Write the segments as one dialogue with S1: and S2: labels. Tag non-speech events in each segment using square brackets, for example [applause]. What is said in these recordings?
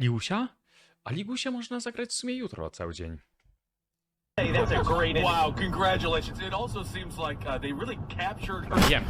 S1: Ligusia? A Ligusia można zagrać w sumie jutro cały dzień.
S2: Hey, that's a great inning.
S3: Wow, congratulations. It also seems like uh, they really captured her.
S1: Wiem.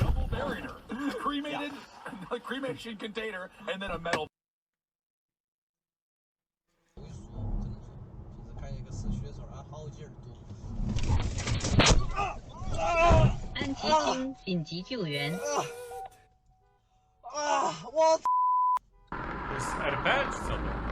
S3: Double buried her. Cremated, [laughs] a cremation container, and then a metal
S4: 我一说，真的是，平时看见一个死血手，俺好劲儿嘟。
S5: 安吉星紧急救援。
S4: 啊！我
S1: To jest RP czy co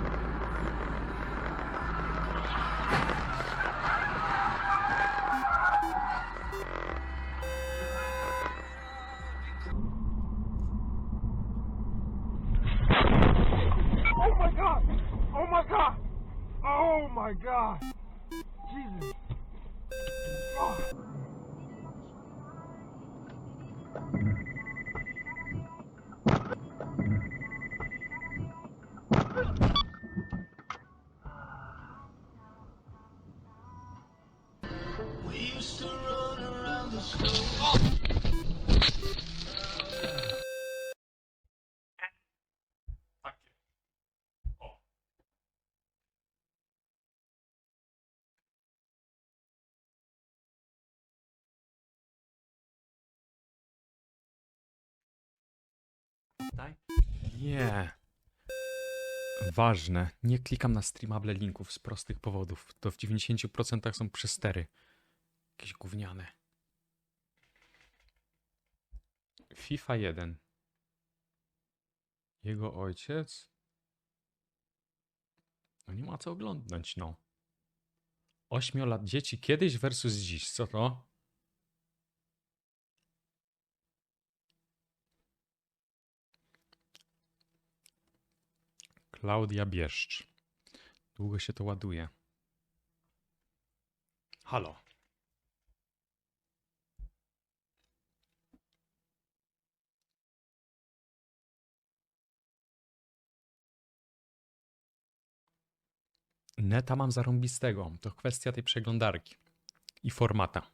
S1: Daj. Nie. Ważne. Nie klikam na streamable linków z prostych powodów. To w 90% są przestery. Jakieś gówniane. FIFA 1. Jego ojciec? No nie ma co oglądać, no. Ośmiolat dzieci kiedyś versus dziś. Co to? Klaudia Bieszcz. Długo się to ładuje. Halo. Neta mam zarąbistego. To kwestia tej przeglądarki i formata.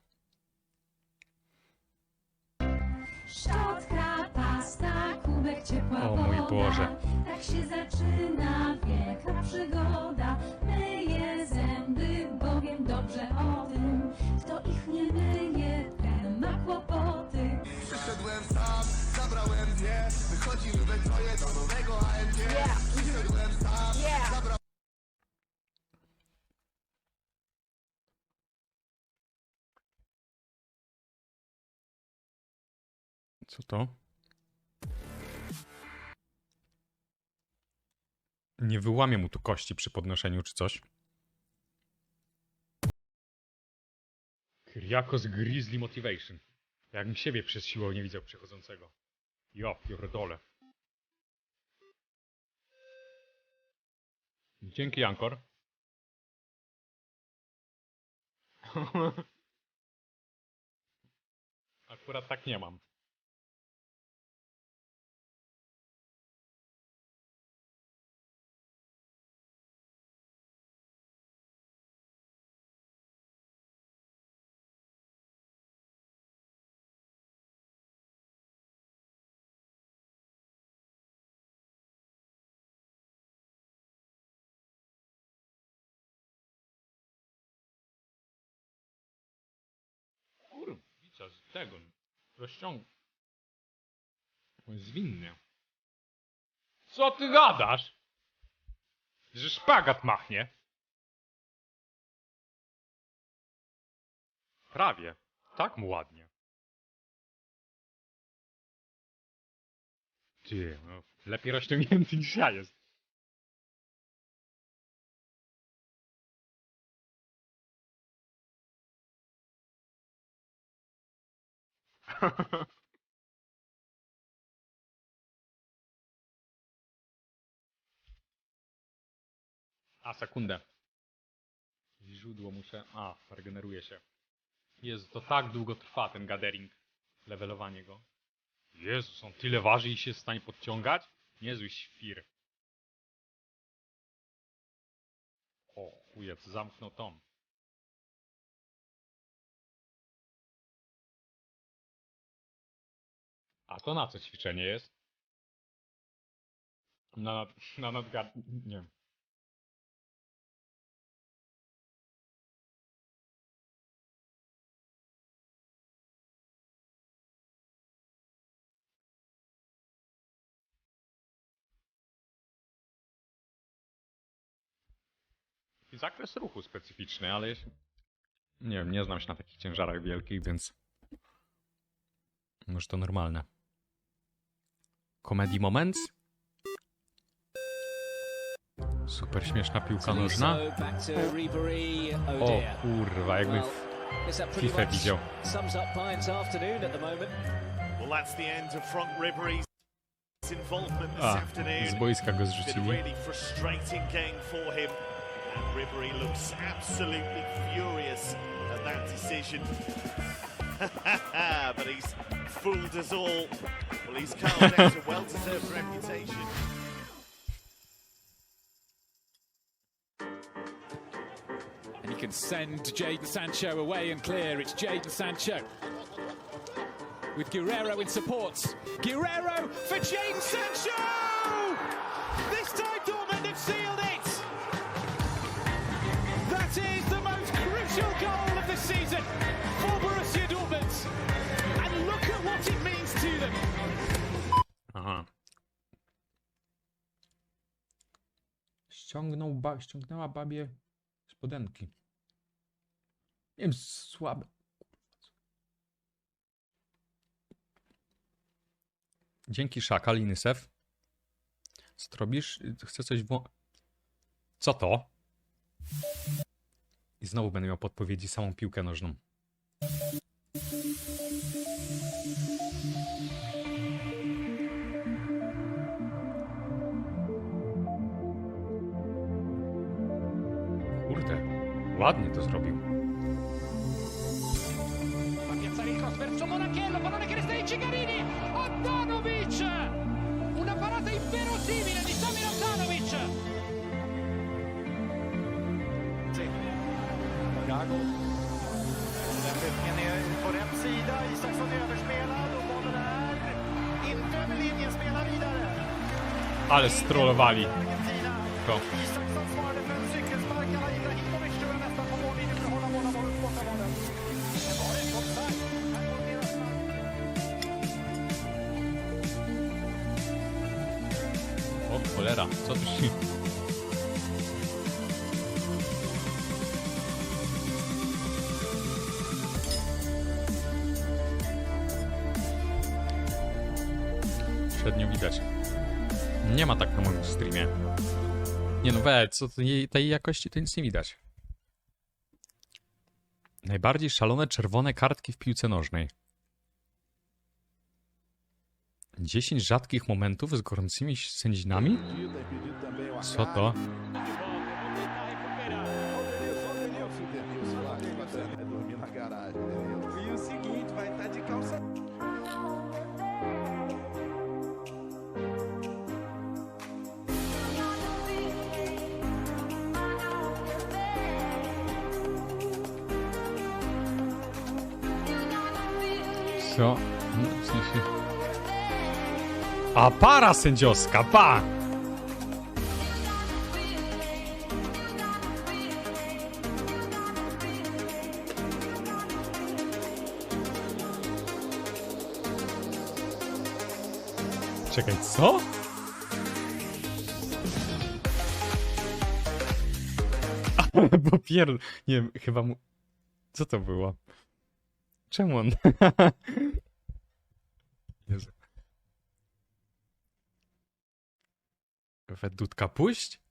S6: Szczotka, pasta, kubek, ciepła woda.
S1: Boże.
S6: Tak się zaczyna wielka przygoda. Myję zęby, bowiem dobrze o tym. Kto ich nie myje, ten ma kłopoty.
S7: Przyszedłem sam, zabrałem dwie Wychodzimy we troje do nowego AMG Przyszedłem sam, zabrałem
S1: Co to? Nie wyłamię mu tu kości przy podnoszeniu czy coś. Kyriakos Grizzly Motivation. Jakbym siebie przez siłę nie widział przechodzącego. Ja pierdolę. Dzięki, Ankor. [laughs] Akurat tak nie mam. Z tego. Rozciąg. On jest winny. Co ty gadasz? Że szpagat machnie. Prawie. Tak mu ładnie. Ty, no, lepiej rozciągnięty niż ja jest. [laughs] A, sekundę. Źródło muszę... A, regeneruje się. Jezu, to tak długo trwa ten gathering. Levelowanie go. Jezus, on tyle waży i się w stanie podciągać? Niezły świr. O, chujec, zamknął tom. A to na co ćwiczenie jest? Na, nad, na nadgard... Nie. I zakres ruchu specyficzny, ale jeśli... Nie wiem, nie znam się na takich ciężarach wielkich, więc... Może to normalne. Comedy Moments? Super śmieszna piłka nożna. O kurwa, jakby w FIFA widział.
S8: Sums up Pines afternoon at the moment.
S9: Well, that's the end of Front Ribery's involvement this
S1: A,
S9: afternoon.
S1: z boiska go zrzucili.
S9: really frustrating game for him. And Ribery looks absolutely furious at that decision. [laughs] but he's fooled us all. Well, he's carved out a well-deserved reputation.
S10: And he can send Jaden Sancho away and clear. It's Jaden Sancho. With Guerrero in support. Guerrero for Jaden Sancho! This time Dortmund have sealed it! That is the most crucial goal of the season
S1: Aha. Ściągnął ba ściągnęła babie spodenki. Nie wiem, słabe. Dzięki Szakal i Nysef. Co robisz? Chcę coś wło... Co to? I znowu będę miał podpowiedzi samą piłkę nożną.
S8: Går det nästan.
S1: O cholera, co tu się... Weź, co tej jakości to nic nie widać. Najbardziej szalone czerwone kartki w piłce nożnej. 10 rzadkich momentów z gorącymi sędzinami? Co to? Co? No. A para sędziowska, pa! Czekaj, co? [laughs] Bo pier... Nie wiem, chyba mu... Co to było? Czemu on... [laughs] Jezu. Dudka puść?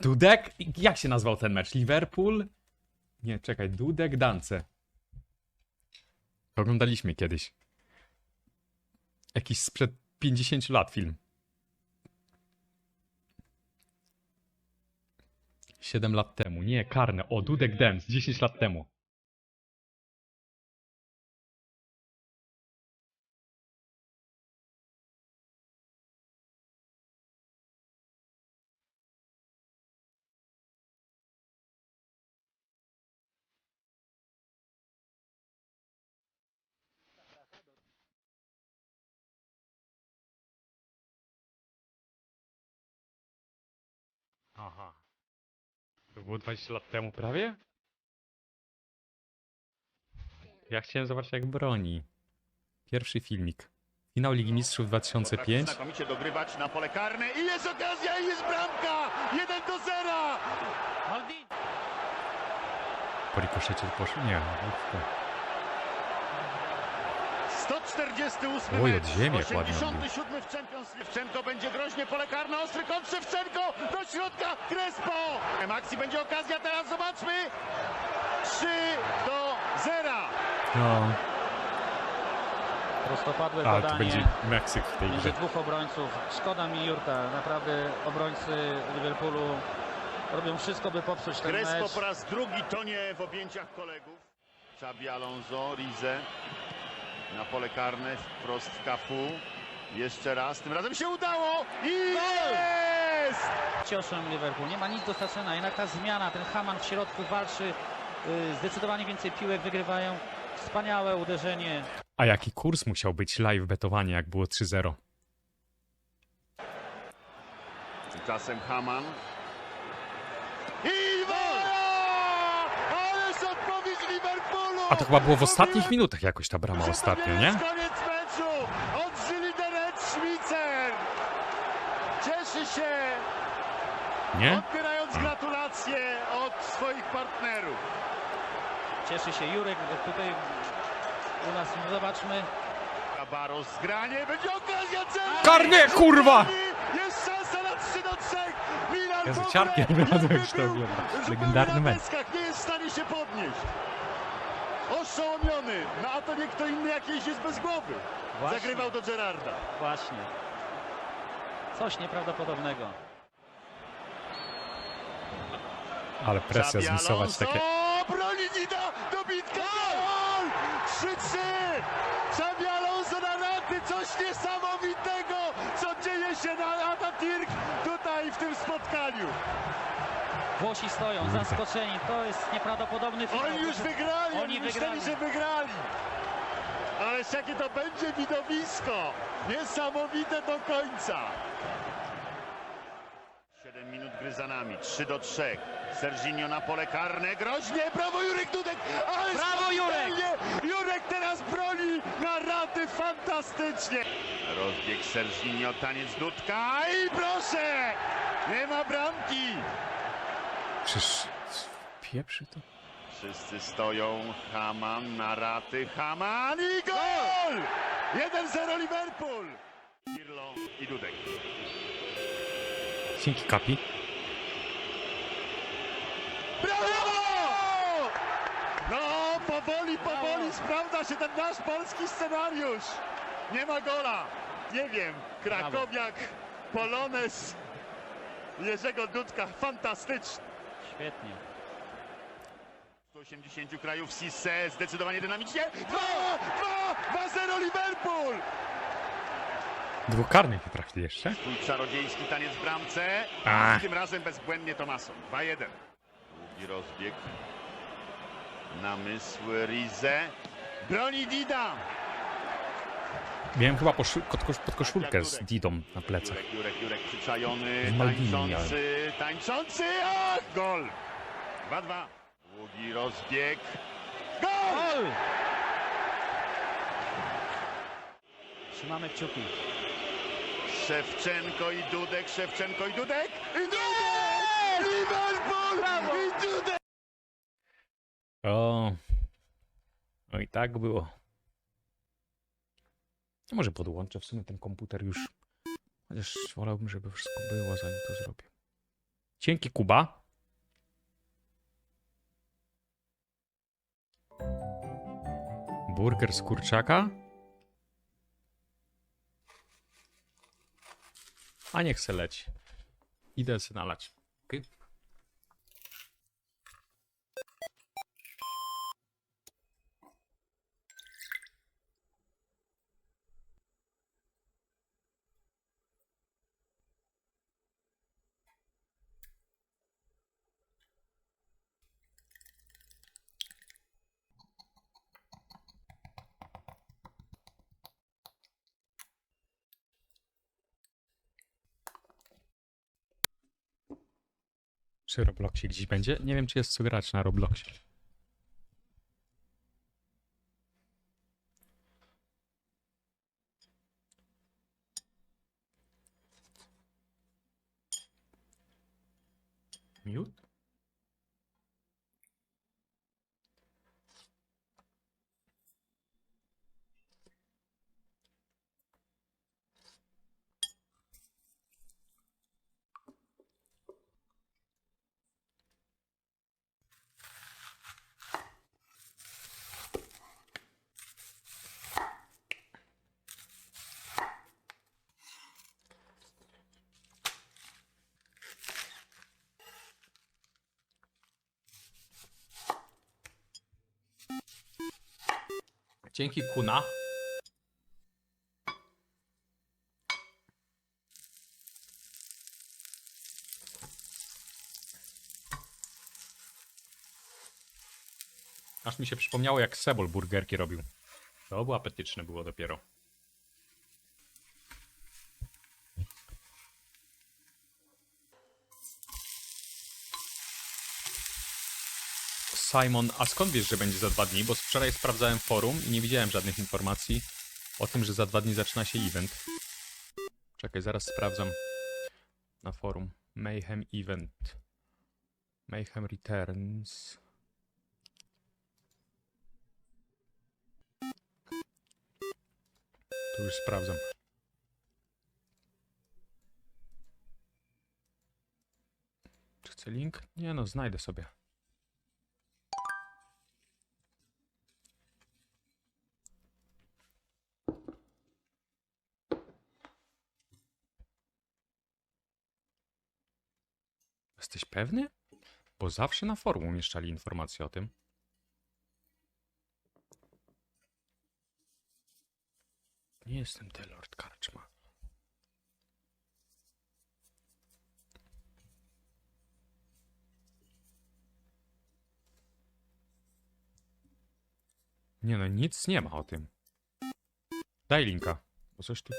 S1: Dudek? Jak się nazwał ten mecz? Liverpool? Nie, czekaj, Dudek Dance. Oglądaliśmy kiedyś. Jakiś sprzed 50 lat film. 7 lat temu. Nie, karne. O, Dudek Dance. 10 lat temu. Aha. To było 20 lat temu prawie? Ja chciałem zobaczyć jak broni. Pierwszy filmik. Finał Ligi Mistrzów 2005.
S11: Znakomicie dogrywać na pole karne i jest okazja i jest bramka! 1 do 0!
S2: Maldini.
S1: Po rikoszecie poszło? Nie. lekko.
S11: 148
S1: Oj, od ziemi jak ładnie
S11: 87 w Champions League. Szewczenko będzie groźnie pole karne, ostry kąt Szewczenko do środka, Crespo! Maxi będzie okazja, teraz zobaczmy! 3 do 0!
S1: No.
S2: Prostopadłe
S1: A, to
S2: podanie
S1: będzie Meksyk w tej grze.
S2: dwóch obrońców. Szkoda mi Jurka. Naprawdę obrońcy Liverpoolu robią wszystko, by popsuć ten
S11: Crespo
S2: mecz.
S11: po raz drugi tonie w objęciach kolegów. Xabi Alonso, Rize na pole karne, wprost w kafu. Jeszcze raz, tym razem się udało i jest!
S2: Cioszem Liverpool. Nie ma nic do stracenia. Jednak ta zmiana, ten Haman w środku walczy. y, Zdecydowanie więcej piłek wygrywają. Wspaniałe uderzenie.
S1: A jaki kurs musiał być live betowanie, jak było 3-0?
S11: Tymczasem Haman. I wola! Ależ odpowiedź Liverpoolu!
S1: A to chyba było w ostatnich minutach jakoś ta brama ostatnio, nie?
S11: Koniec meczu! Odżyli Deret Schmitzer! Cieszy się,
S1: Nie?
S11: odbierając gratulacje od swoich partnerów.
S2: Cieszy się Jurek. Tutaj u nas zobaczmy.
S11: Kabaro zgranie, będzie okazja celna!
S1: Karnie, kurwa!
S11: Jest szansa na 3 do 3! Milan
S1: Jezu,
S11: w ogóle
S1: ciarkiem
S11: jakby
S1: jak się to ogląda. Legendarny mecz.
S11: Nie jest w stanie się podnieść. Oszołomiony. No a to nie kto inny jak jest bez głowy.
S2: Właśnie.
S11: Zagrywał do Gerarda.
S2: Właśnie. Coś nieprawdopodobnego.
S1: Ale presja
S11: Xabi
S1: zmisować takie...
S11: broni Nida, dobitka, gol! 3-3! Xabi Alonso na raty, coś niesamowitego, co dzieje się na Atatürk tutaj w tym spotkaniu.
S2: Włosi stoją zaskoczeni. To jest nieprawdopodobny finał.
S11: Oni już wygrali, oni,
S2: Oni
S11: myśleli,
S2: wygrali.
S11: że wygrali. Ależ jakie to będzie widowisko! Niesamowite do końca. 7 minut gry za nami, 3 do 3. Serginio na pole karne, groźnie, brawo Jurek Dudek! Ale
S2: Brawo, Jurek!
S11: Jurek teraz broni na raty fantastycznie! Rozbieg Serginio, taniec Dudka i proszę! Nie ma bramki!
S1: Przecież... Pieprzy to?
S11: Wszyscy stoją. Haman na raty. Haman i gol! 1-0 Liverpool! Pirlo i Dudek.
S1: Dzięki kapi.
S11: Brawo! No, powoli, powoli sprawdza się ten nasz polski scenariusz. Nie ma gola. Nie wiem, Krakowiak, Polones Jerzego Dudka. Fantastyczny.
S2: Świetnie.
S11: 180 krajów Cisse, zdecydowanie dynamicznie. 2-2 Liverpool!
S1: Dwóch karnych nie trafili jeszcze.
S11: Twój czarodziejski taniec w bramce.
S1: A.
S11: Tym razem bezbłędnie Tomason. 2-1. Długi rozbieg. Namysł Rize. Broni Dida.
S1: Miałem chyba pod, kosz- pod koszulkę z Didą na plecach.
S11: Jurek, Jurek, Jurek przyczajony. Tańczący, tańczący. Ach, gol. 2-2. Długi rozbieg. Gol!
S2: Trzymamy kciuki.
S11: Szewczenko i Dudek, Szewczenko i Dudek. I Dudek! Liverpool! I Dudek!
S1: O. No i tak było. No Może podłączę w sumie ten komputer już. Chociaż wolałbym, żeby wszystko było, zanim to zrobię. Dzięki, Kuba. Burger z kurczaka? A niech se leci. Idę se nalać. Czy Robloxie gdzieś będzie? Nie wiem, czy jest co grać na Robloxie. Dzięki Kuna. Aż mi się przypomniało, jak Sebol burgerki robił. To było apetyczne było dopiero. Simon, a skąd wiesz, że będzie za dwa dni? Bo wczoraj sprawdzałem forum i nie widziałem żadnych informacji o tym, że za dwa dni zaczyna się event. Czekaj, zaraz sprawdzam na forum. Mayhem Event. Mayhem Returns. Tu już sprawdzam. Czy chcę link? Nie no, znajdę sobie. Pewny? Bo zawsze na forum umieszczali informacje o tym. Nie jestem Delord Karczma. Nie no, nic nie ma o tym. Daj linka, bo coś tu...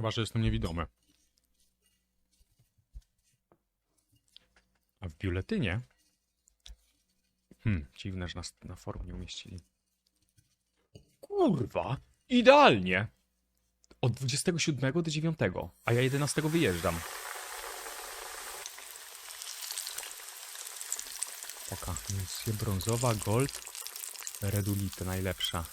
S1: Chyba, że jestem niewidomy. A w biuletynie? Hmm, dziwne, że nas na forum nie umieścili. Kurwa, idealnie! Od 27 do 9, a ja 11 wyjeżdżam. Oka, misja brązowa, gold, redulita najlepsza.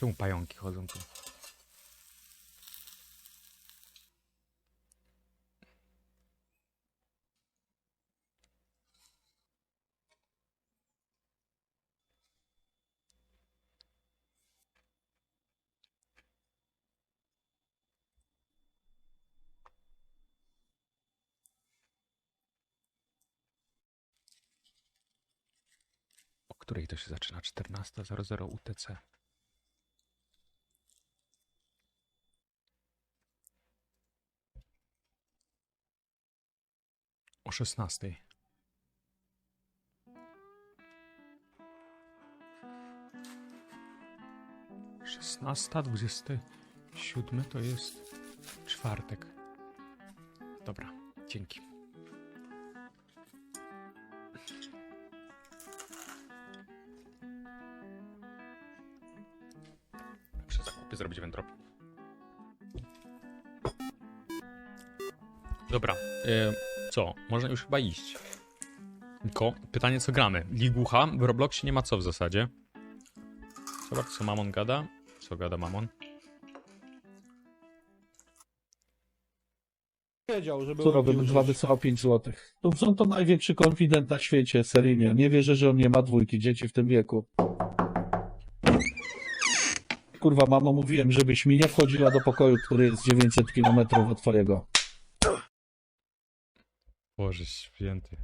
S1: Czemu pająki chodzą tu? Której to się zaczyna? 14.00 UTC. O 16. Szesnasta, dwudziesty siódmy to jest czwartek. Dobra, dzięki. Muszę zakupy zrobić wędrowki. Dobra, e, co? Można już chyba iść. Tylko pytanie, co gramy? Ligucha? W Robloxie nie ma co w zasadzie. Zobacz, co Mamon gada. Co gada Mamon?
S12: wiedział, że Co robię, dwa wysłał 5 zł. To są to największy konfident na świecie, seryjnie. Nie wierzę, że on nie ma dwójki dzieci w tym wieku. Kurwa, mamo, mówiłem, żebyś mi nie wchodziła do pokoju, który jest 900 km od twojego.
S1: Boże święty.